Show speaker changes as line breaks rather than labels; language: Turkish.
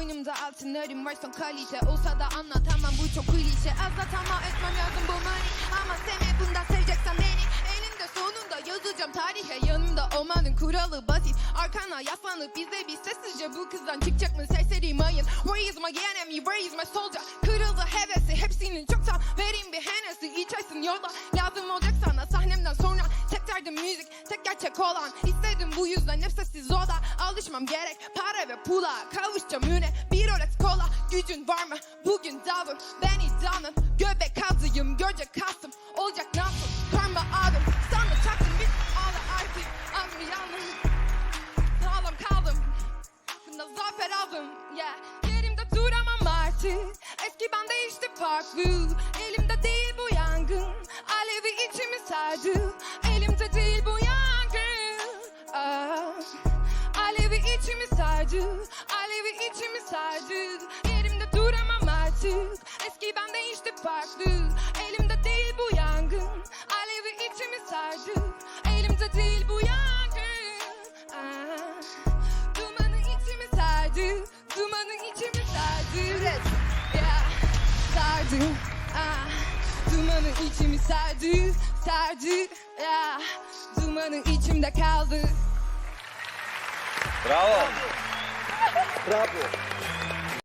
Boynumda altınlarım var son kalite Olsa da anlatamam. Bu çok klişe. Azlatamam etmem lazım bu money. Ama sen hep bundan seveceksen beni. Elinde sonunda yazacağım tarihe. Yanımda olmanın kuralı basit. Arkana yaslanıp bize bir sessizce Bu kızdan çıkacak mı serseri mayın? Where is my enemy, where is my soldier? Kırıldı hevesi hepsinin çoktan Vereyim bir henesi içersin yolda Lazım olacak sana sahnemden sonra derdim müzik, tek gerçek olan İstedim bu yüzden hep sessiz oda Alışmam gerek para ve pula Kavuşacağım üne bir Rolex kola Gücün var mı? Bugün davım Ben idamım göbek azıyım Görecek kastım. Olacak nasıl Karma adım sana çaktım bir ağla artık. Anlayalım Sağlam kaldım. Bunda zafer aldım yeah. Yerimde duramam artık. Eski ben değişti farklı. Elimde değil bu yangın. Alevi içimi sardı içimi sardı Alevi içimi sardı Yerimde duramam artık. Eski ben değişti farklı. Elimde değil bu yangın. Alevi içimi sardı Elimde değil bu yangın. Ah. Dumanı içimi sardı Dumanı içimi sardı yeah. Sardı ah. Dumanı içimi sardı Sardı. Yeah. Dumanı içimde kaldı.
Bravo.
Bravo.